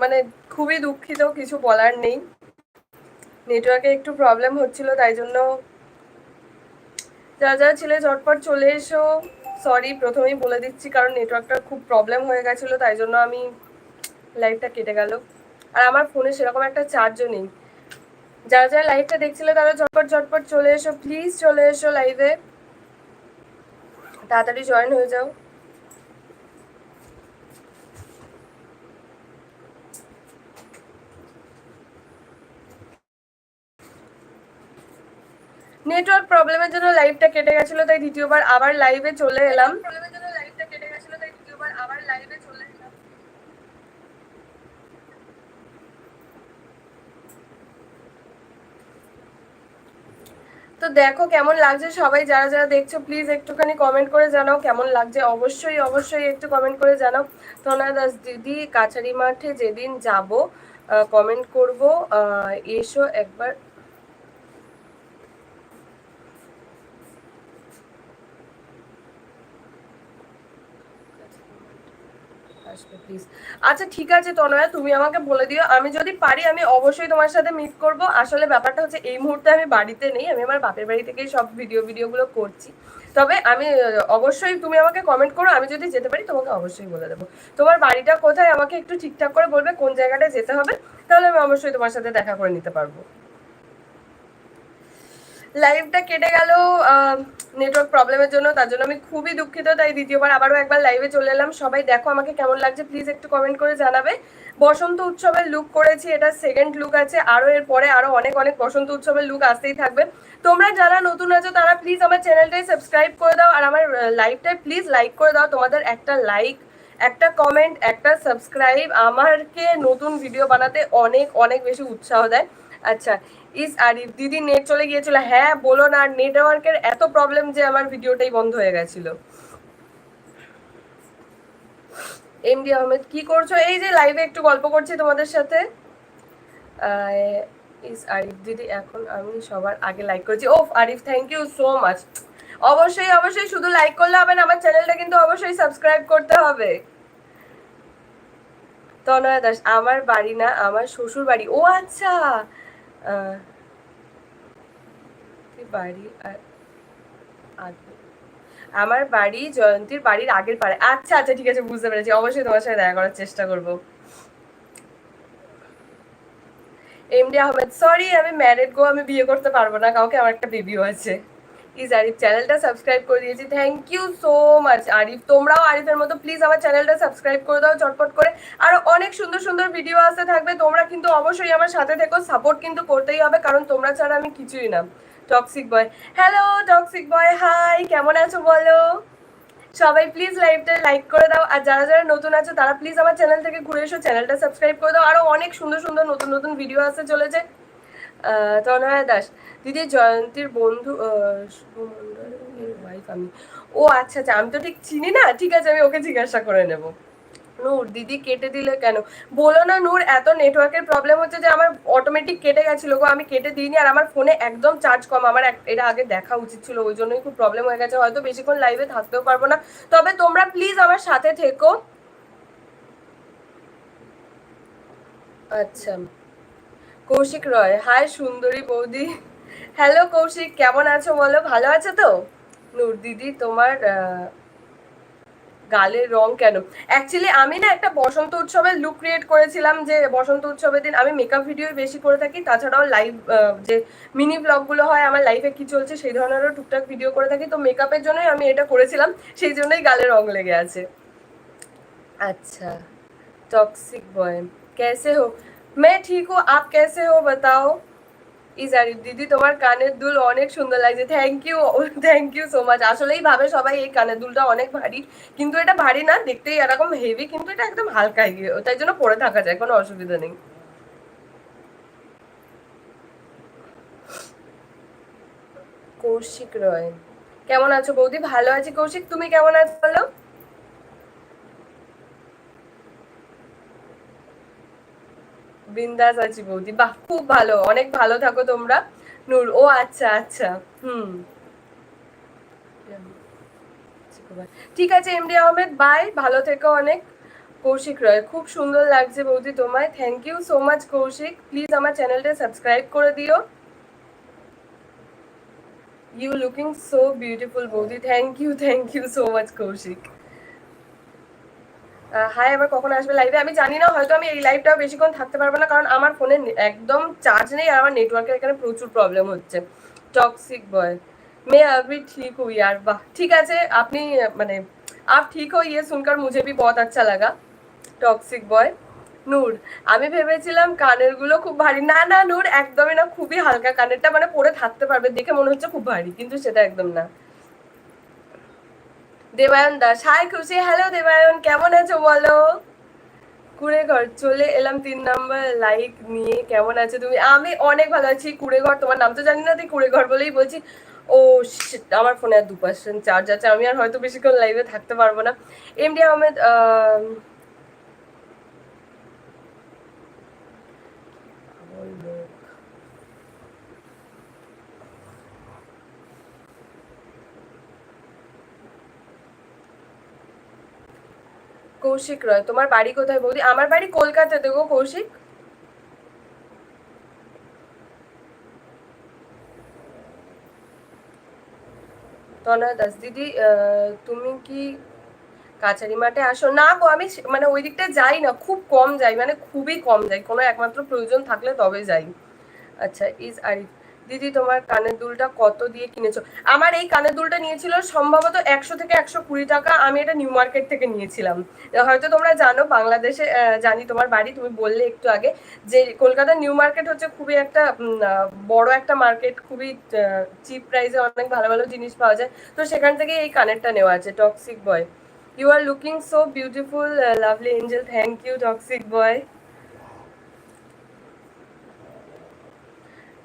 মানে খুবই দুঃখিত, কিছু বলার নেই। নেটওয়ার্কে একটু প্রবলেম হচ্ছিল, তাই জন্য যা যা ছেলে ঝটপট চলে এসো। সরি প্রথমেই বলে দিচ্ছি, কারণ নেটওয়ার্কটা খুব প্রবলেম হয়ে গেছিল, তাই জন্য আমি লাইভটা কেটে গেল। আর আমার ফোনে সেরকম একটা চার্জও নেই। যারা যারা লাইভটা দেখছিলে, তারা ঝটপট ঝটপট চলে এসো প্লিজ চলে এসো লাইভে তাড়াতাড়ি জয়েন হয়ে যাও। নেটওয়ার্ক প্রবলেমের জন্য লাইভটা কেটে গেছিল, তাই দ্বিতীয়বার আবার লাইভে চলে এলাম। কেটে তো দেখো কেমন লাগছে সবাই, যারা যারা দেখছ প্লিজ একটুখানি কমেন্ট করে জানাও কেমন লাগছে। অবশ্যই অবশ্যই একটু কমেন্ট করে জানাও। তোনা দাস দিদি, কাছারি মাঠে যেদিন যাব কমেন্ট করব। এসো একবার আসবে প্লিজ আচ্ছা ঠিক আছে, তনয়া, তুমি আমাকে বলে দিও। আমি যদি পারি, আমি অবশ্যই তোমার সাথে মিট করব। আসলে ব্যাপারটা হচ্ছে, এই মুহূর্তে আমি বাড়িতে নেই। আমি আমার বাপের বাড়ি থেকেই সব ভিডিও ভিডিওগুলো করছি। তবে আমি অবশ্যই তুমি আমাকে কমেন্ট করো। আমি যদি যেতে পারি, তোমাকে অবশ্যই বলে দেবো। তোমার বাড়িটা কোথায়? আমাকে একটু ঠিকঠাক করে বলবে, কোন জায়গাটা যেতে হবে? তাহলে আমি অবশ্যই তোমার সাথে দেখা করে নিতে পারব। লাইভটা কেটে গেল নেটওয়ার্ক প্রবলেমের জন্য, তার জন্য আমি খুবই দুঃখিত। তাই দ্বিতীয়বার আবারও একবার লাইভে চলে এলাম। সবাই দেখো আমাকে কেমন লাগছে প্লিজ একটু কমেন্ট করে জানাবে। বসন্ত উৎসবের লুক করেছি, এটা সেকেন্ড লুক আছে। আরও এর পরে আরও অনেক অনেক বসন্ত উৎসবের লুক আসতেই থাকবে। তোমরা যারা নতুন আছো, তারা প্লিজ আমার চ্যানেলটাই সাবস্ক্রাইব করে দাও। আর আমার লাইভটাই প্লিজ লাইক করে দাও। তোমাদের একটা লাইক একটা কমেন্ট একটা সাবস্ক্রাইব আমারকে নতুন ভিডিও বানাতে অনেক অনেক বেশি উৎসাহ দেয়। আচ্ছা ইস, আরিফ দিদি নেট চলে গিয়েছিল। হ্যাঁ বলো না নেটওয়ার্কের এত প্রবলেম যে আমার ভিডিওটাই বন্ধ হয়ে গেছিল। এমডি আহমেদ কি করছ? এই যে লাইভে একটু গল্প করছি তোমাদের সাথে। ইস, আরিফ দিদি, এখন আমি সবার আগে লাইক করেছি। ও Arif thank you so much অবশ্যই অবশ্যই শুধু লাইক করলে হবে না, আমার চ্যানেলটা কিন্তু অবশ্যই সাবস্ক্রাইব করতে হবে। তনয়া দাস, আমার বাড়ি না, আমার শ্বশুর বাড়ি ও আচ্ছা বাড়ি আমার বাড়ি জয়ন্তীর বাড়ির আগের পাড়ে আচ্ছা আচ্ছা ঠিক আছে, বুঝতে পেরেছি। অবশ্যই তোমার সাথে দেখা করার চেষ্টা করব। এমডি আহমেদ সরি আমি ম্যারেড গো, আমি বিয়ে করতে পারব না। কাউকে আমার একটা বেবিও আছে প্লিজ আরিফ চ্যানেলটা সাবস্ক্রাইব করে দিয়েছি। Thank you so much Arif তোমরাও আরিফের মতো প্লিজ আমার চ্যানেলটা সাবস্ক্রাইব করে দাও চটপট করে। আর অনেক সুন্দর সুন্দর ভিডিও আসতে থাকবে। তোমরা কিন্তু অবশ্যই আমার সাথে থেকো। সাপোর্ট কিন্তু করতেই হবে, কারণ তোমরা ছাড়া আমি কিছুই না। Toxic boy hello toxic boy hi কেমন আছো বলো? সবাই প্লিজ লাইভটা লাইক করে দাও। আর যারা যারা নতুন আছো, তারা প্লিজ আমার চ্যানেল থেকে ঘুরে এসো। চ্যানেলটা সাবস্ক্রাইব করে দাও। আরও অনেক সুন্দর সুন্দর নতুন নতুন ভিডিও আসতে চলেছে। তনয়া দাস, দিদি জয়ন্তীর বন্ধু ওয়াইফ আমি। ও আচ্ছা আচ্ছা আমি তো ঠিক চিনি না। ঠিক আছে, আমি ওকে জিজ্ঞাসা করে নেব। নূর, দিদি কেটে দিলে কেন? বলো না নূর, এত নেটওয়ার্কের প্রবলেম হচ্ছে যে আমার অটোমেটিক কেটে গেছিল গো, আমি কেটে দিইনি আর আমার ফোনে একদম চার্জ কম। আমার এটা আগে দেখা উচিত ছিল, ওই জন্যই খুব প্রবলেম হয়ে গেছে। হয়তো বেশিক্ষণ লাইভে থাকতেও পারব না। তবে তোমরা প্লিজ আমার সাথে থেকো। আচ্ছা। কৌশিক রয় হাই সুন্দরী বৌদি হ্যালো কৌশিক কেমন আছো বলো ভালো আছো তো নূর দিদি তোমার গালের রং কেন অ্যাকচুয়ালি আমি না একটা বসন্ত উৎসবের লুক ক্রিয়েট করেছিলাম যে বসন্ত উৎসবের দিন আমি মেকআপ ভিডিও বেশি করে থাকি তাছাড়াও লাইভ যে মিনি ব্লগগুলো হয় আমার লাইফে কি চলছে সেই ধরনেরও টুকটাক ভিডিও করে থাকি তো মেকআপের জন্যই আমি এটা করেছিলাম সেই জন্যই গালে রং লেগে আছে আচ্ছা টক্সিক বয় कैसे हो মে ঠিক হো আপ কেসে হো বাতাও ইজারিফ দিদি তোমার কানের দুল অনেক সুন্দর লাগছে thank you thank you so much আসলেই ভাবে সবাই এই কানের দুলটা অনেক ভারী কিন্তু এটা ভারী না দেখতেই এরকম হেভি কিন্তু এটা একদম হালকা গিয়ে তাই জন্য পরে থাকা যায় কোনো অসুবিধা নেই কৌশিক রয় কেমন আছো বৌদি ভালো আছি কৌশিক তুমি কেমন আছো বলো বিন্দাস আছি বৌদি। বাহ, খুব ভালো। অনেক ভালো থাকো তোমরা। নূর, ও আচ্ছা আচ্ছা। হুম। ঠিক আছে এমডি আহমেদ বাই ভালো থেকো অনেক। কৌশিক রয়, খুব সুন্দর লাগছে বৌদি তোমায়। Thank you so much Koushik. Please আমার চ্যানেলটা সাবস্ক্রাইব করে দিও। ইউ লুকিং সো বিউটিফুল বৌদি। Thank you thank you so much Koushik. Hi আবার কখন আসবে লাইভে আমি জানি না, হয়তো আমি এই লাইভটাও বেশিক্ষণ থাকতে পারব না, কারণ আমার ফোনে একদম চার্জ নেই আর আমার নেটওয়ার্কের এখানে প্রচুর প্রবলেম হচ্ছে। টক্সিক বয় মে আবি ঠিক হুই, আর বাহ, ঠিক আছে, আপনি মানে আপ ঠিক হই ইয়ে শুনকার মুঝে ভি বহুত আচ্ছা লাগা। টক্সিক বয় নূর, আমি ভেবেছিলাম কানেরগুলো খুব ভারী। না না, নূর, একদমই না, খুবই হালকা কানেরটা মানে পরে থাকতে পারবে, দেখে মনে হচ্ছে খুব ভারী, কিন্তু সেটা একদম না। দেবায়ন দাস হাই খুশি। হ্যালো দেবায়ন, কেমন আছো বলো? কুড়ে ঘর চলে এলাম তিন নাম্বার লাইক নিয়ে। কেমন আছো তুমি? আমি অনেক ভালো আছি। কুড়ে ঘর তোমার নাম তো জানি না, তুই কুড়ে ঘর বলেই বলছি। ও আমার ফোনে আর দু পার্সেন্ট চার্জ আছে। আমি আর হয়তো বেশিক্ষণ লাইভে থাকতে পারব না। এমডি আহমেদ কৌশিক রয়, তোমার বাড়ি কোথায় বৌদি? আমার বাড়ি কলকাতাতে গো কৌশিক। তনয় দাস, দিদি তুমি কি কাছারি মাঠে আসো? না গো, আমি মানে ওই দিকটা যাই না, খুব কম যাই মানে খুবই কম যাই। কোনো একমাত্র প্রয়োজন থাকলে তবে যাই। আচ্ছা ইজ আরিফ দিদি, তোমার কানের দুলটা কত দিয়ে কিনেছো? আমার এই কানের দুলটা নিয়েছিল সম্ভবত একশো থেকে একশো কুড়ি টাকা। আমি এটা নিউ মার্কেট থেকে নিয়েছিলাম। হয়তো তোমরা জানো, বাংলাদেশে জানি তোমার বাড়ি, তুমি বললে একটু আগে যে কলকাতার নিউ মার্কেট হচ্ছে খুবই একটা বড় একটা মার্কেট, খুবই চিপ প্রাইসে অনেক ভালো ভালো জিনিস পাওয়া যায়। তো সেখান থেকে এই কানেরটা নেওয়া আছে toxic boy you are looking so beautiful lovely angel thank you toxic boy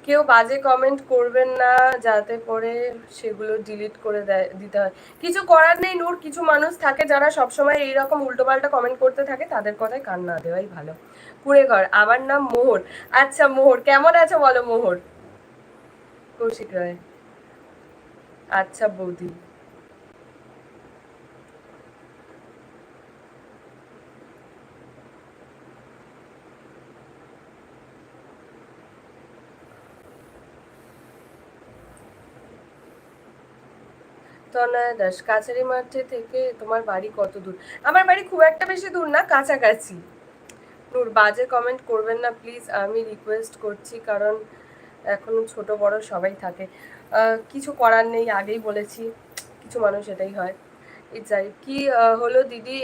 কেউ বাজে কমেন্ট করবেন না, যাতে পরে সেগুলো ডিলিট করে দেয়, দিতে হয়। কিছু করার নেই, নূর, কিছু মানুষ থাকে যারা সবসময় এইরকম উল্টোপাল্টা কমেন্ট করতে থাকে, তাদের কথায় কান না দেওয়াই ভালো। কুড়ে ঘর আমার নাম মোহর। আচ্ছা মোহর, কেমন আছে বলো মোহর? কৌশিক রায়। আচ্ছা বৌদি। তনয়া দাস। কাছারি মাঠে থেকে তোমার বাড়ি কত দূর? আমার বাড়ি খুব একটা বেশি দূর না, কাছাকাছি। নূর, বাজে কমেন্ট করবেন না প্লিজ আমি রিকোয়েস্ট করছি, কারণ এখনও ছোট, বড় সবাই থাকে। কিছু করার নেই, আগেই বলেছি, কিছু মানুষ এটাই হয়। যাই, কি হলো দিদি?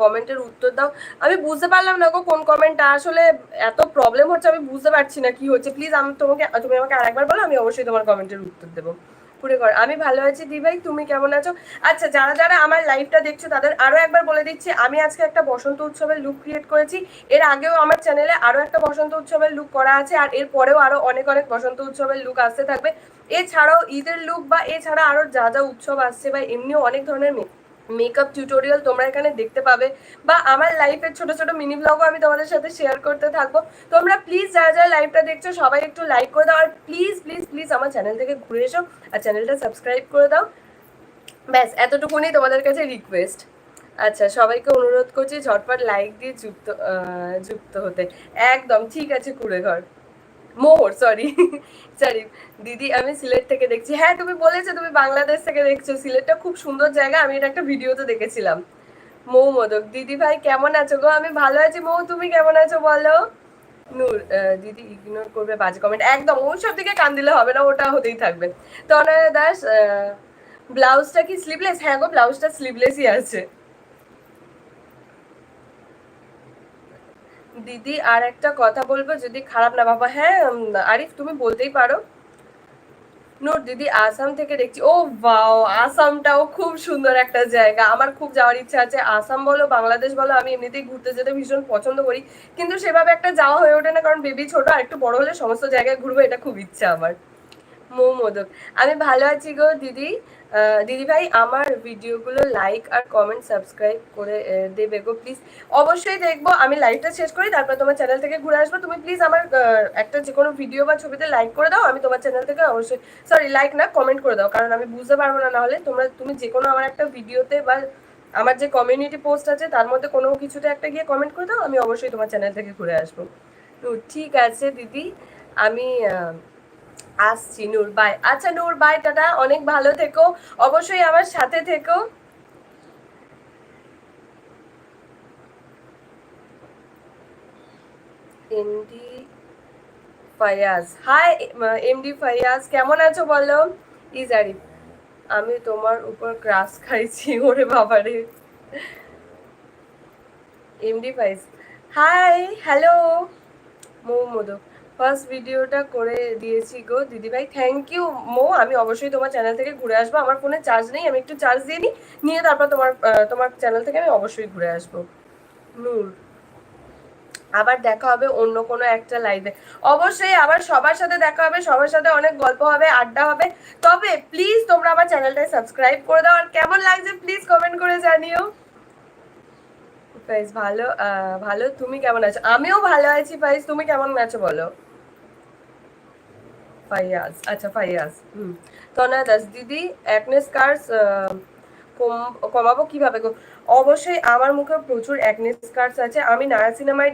কমেন্টের উত্তর দাও। আমি বুঝতে পারলাম না গো কোন কমেন্টটা আসলে এত প্রবলেম হচ্ছে, আমি বুঝতে পারছি না কি হচ্ছে। প্লিজ আমি তোমাকে, তুমি আমাকে আরেকবার বলো, আমি অবশ্যই তোমার কমেন্টের উত্তর দেবো। পুরে কর। আমি ভালো আছি দি ভাই তুমি কেমন আছো? আচ্ছা যারা যারা আমার লাইভটা দেখছ, তাদের আরও একবার বলে দিচ্ছি, আমি আজকে একটা বসন্ত উৎসবের লুক ক্রিয়েট করেছি। এর আগেও আমার চ্যানেলে আরও একটা বসন্ত উৎসবের লুক করা আছে, আর এর পরেও আরও অনেক অনেক বসন্ত উৎসবের লুক আসতে থাকবে। এছাড়াও ঈদের লুক বা এছাড়া আরও যা যা উৎসব আসছে বা এমনিও অনেক ধরনের মেকআপ টিউটোরিয়াল তোমরা এখানে দেখতে পাবে। বা আমার লাইফের ছোট ছোট মিনি ব্লগও আমি তোমাদের সাথে শেয়ার করতে থাকব। তোমরা প্লিজ যারা যারা লাইভটা দেখছ, সবাই একটু লাইক করে দাও। আর প্লিজ প্লিজ প্লিজ আমার চ্যানেল থেকে ঘুরে এসো আর চ্যানেলটা সাবস্ক্রাইব করে দাও। ব্যাস, এতটুকুনি তোমাদের কাছে রিকোয়েস্ট আচ্ছা সবাইকে অনুরোধ করছি ঝটপট লাইক দিয়ে যুক্ত যুক্ত হতে। একদম, ঠিক আছে কুড়ে ঘর মোহর সরি সরি দিদি, আমি সিলেট থেকে দেখছি। হ্যাঁ তুমি বলেছ, তুমি বাংলাদেশ থেকে দেখছ। সিলেটটা খুব সুন্দর জায়গা। আমি এটা একটা ভিডিওতে দেখেছিলাম। মৌ মদক। দিদি ভাই, কেমন আছো গো? আমি ভালো আছি মৌ। তুমি কেমন আছো বলো? নূর দিদি ইগনোর করবে, বাজে কমেন্ট একদম ওই সব দিকে কান দিলে হবে না, ওটা হতেই থাকবে। তনয়া দাস ব্লাউজটা কি স্লিভলেস হ্যাঁ গো ব্লাউজটা স্লিভলেসই আছে। দিদি, আর একটা কথা বলব যদি খারাপ না, বাবা হ্যাঁ আরিফ, তুমি বলতেই পারো। নূর দিদি, আসাম থেকে দেখছি, ও বাও আসামটাও খুব সুন্দর একটা জায়গা। আমার খুব যাওয়ার ইচ্ছা আছে। আসাম বলো, বাংলাদেশ বলো, আমি এমনিতেই ঘুরতে যেতে ভীষণ পছন্দ করি। কিন্তু সেভাবে একটা যাওয়া হয়ে ওঠে না, কারণ বেবি ছোট, আর একটু বড় হলে সমস্ত জায়গায় ঘুরবো, এটা খুব ইচ্ছা আমার। মৌ মোদক আমি ভালো আছি গো দিদি। দিদি ভাই, আমার ভিডিওগুলো লাইক আর কমেন্ট সাবস্ক্রাইব করে দেবে গো প্লিজ অবশ্যই দেখব, আমি লাইভটা শেষ করি, তারপর তোমার চ্যানেল থেকে ঘুরে আসব। তুমি প্লিজ আমার একটা যে কোনো ভিডিও বা ছবিতে লাইক করে দাও, আমি তোমার চ্যানেল থেকে অবশ্যই সরি লাইক না কমেন্ট করে দাও। কারণ আমি বুঝতে পারব না, নাহলে তোমরা, তুমি যে কোনো আমার একটা ভিডিওতে বা আমার যে কমিউনিটি পোস্ট আছে, তার মধ্যে কোনো কিছুতে একটা গিয়ে কমেন্ট করে দাও, আমি অবশ্যই তোমার চ্যানেল থেকে ঘুরে আসব। তো ঠিক আছে দিদি, আমি আসছি নূর বাই আচ্ছা নূর বাই টাটা অনেক ভালো থেকো। অবশ্যই আমার সাথে থেকো। MD Fayaz. Hi MD Fayaz, কেমন আছো বলো? ইজারিফ আমি তোমার উপর ক্রাশ খাইছি ওরে বাবারে। এমডি ফাইজ হাই হ্যালো মো ফার্স্ট ভিডিওটা করে দিয়েছি গো, দিদিভাই। Thank you Mo. আমি অবশ্যই তোমার চ্যানেল থেকে ঘুরে আসব। আমার ফোনে চার্জ নেই, আমি একটু চার্জ দিয়ে নিই, নিয়ে তারপর তোমার তোমার চ্যানেল থেকে আমি অবশ্যই ঘুরে আসব। নূর, আবার দেখা হবে অন্য কোনো একটা লাইভে অবশ্যই আবার সবার সাথে দেখা হবে, সবার সাথে অনেক গল্প হবে, আড্ডা হবে। তবে প্লিজ তোমরা আমার চ্যানেলটায় সাবস্ক্রাইব করে দাও। আর কেমন লাগছে প্লিজ কমেন্ট করে জানিও। ফাইজ ভালো ভালো। তুমি কেমন আছো? আমিও ভালো আছি ফাইজ তুমি কেমন আছো বলো? ফাইয়াজ আচ্ছা ফাইয়াজ, হুম। তনয়া দাস, দিদি, অ্যাকনে স্কার্স কমাবো কীভাবে গো? অবশ্যই আমার মুখে প্রচুর অ্যাকনে স্কার্স আছে। আমি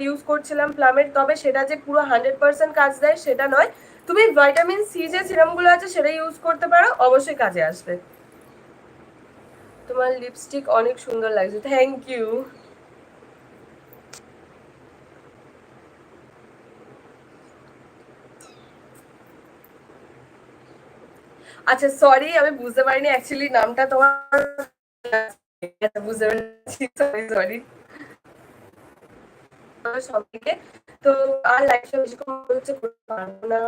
ইউজ করছিলাম প্লামের, তবে সেটা যে পুরো হান্ড্রেড পার্সেন্ট কাজ দেয় সেটা নয়। তুমি ভিটামিন সি যে সিরামগুলো আছে সেটা ইউজ করতে পারো, অবশ্যই কাজে আসবে। তোমার লিপস্টিক অনেক সুন্দর লাগছে। থ্যাংক ইউ আচ্ছা সরি আমি বুঝতে পারিনি অ্যাকচুয়ালি নামটা তোমার আচ্ছা, বুঝতে পারছি সরি সরি সবাইকে তো আর লাইফ না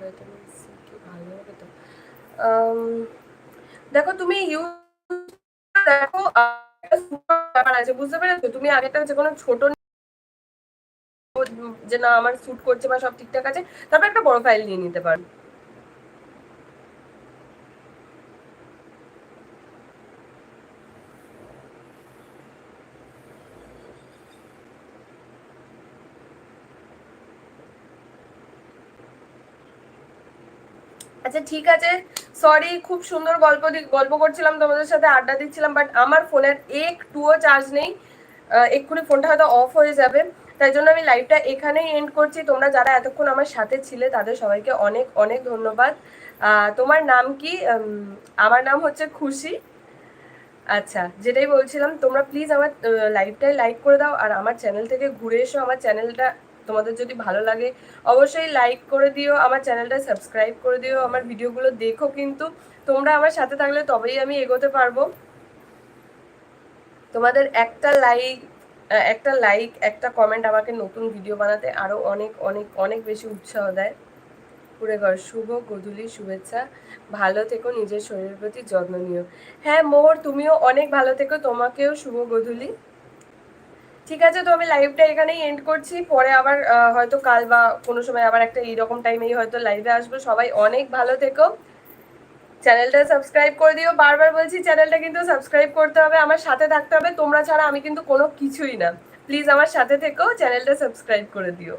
ভিটামিন সি কি ভালো হবে তো আম, দেখো তুমি ইউজ দেখো ব্যাপার আছে, বুঝতে পেরেছ? তুমি আগেটা যে কোনো ছোট যে না আমার স্যুট করছে বা সব ঠিকঠাক আছে, তারপর একটা বড় ফাইল নিয়ে নিতে পারো। আচ্ছা ঠিক আছে। সরি খুব সুন্দর গল্প গল্প করছিলাম, তোমাদের সাথে আড্ডা দিচ্ছিলাম বাট আমার ফোনের একটুও চার্জ নেই। এক্ষুনি ফোনটা হয়তো অফ হয়ে যাবে। তাই জন্য আমি লাইভটা এখানেই এন্ড করছি। তোমরা যারা এতক্ষণ আমার সাথে ছিলে, তাদের সবাইকে অনেক অনেক ধন্যবাদ। তোমার নাম কি? আমার নাম হচ্ছে খুশি। আচ্ছা যেটাই বলছিলাম, তোমরা প্লিজ আমার লাইভটাই লাইক করে দাও, আর আমার চ্যানেল থেকে ঘুরে এসো। আমার চ্যানেলটা তোমাদের যদি ভালো লাগে, অবশ্যই লাইক করে দিও, আমার চ্যানেলটা সাবস্ক্রাইব করে দিও, আমার ভিডিওগুলো দেখো কিন্তু তোমরা আমার সাথে থাকলে তবেই আমি এগোতে পারব। তোমাদের একটা লাইক একটা লাইক একটা কমেন্ট আমাকে নতুন ভিডিও বানাতে আরও অনেক অনেক অনেক বেশি উৎসাহ দেয়। পুরে ঘর, শুভ গধূলি, শুভেচ্ছা। ভালো থেকো, নিজের শরীরের প্রতি যত্ন নিও। হ্যাঁ মোহর তুমিও অনেক ভালো থেকো, তোমাকেও শুভ গধূলি। ঠিক আছে, তো আমি লাইভটা এখানেই এন্ড করছি। পরে আবার হয়তো কাল বা কোনো সময় আবার একটা এইরকম টাইমেই হয়তো লাইভে আসব। সবাই অনেক ভালো থেকো। চ্যানেলটা সাবস্ক্রাইব করে দিও। বারবার বলছি চ্যানেলটা কিন্তু সাবস্ক্রাইব করতে হবে, আমার সাথে থাকতে হবে। তোমরা ছাড়া আমি কিন্তু কোনো কিছুই না। প্লিজ আমার সাথে থেকো চ্যানেলটা সাবস্ক্রাইব করে দিও।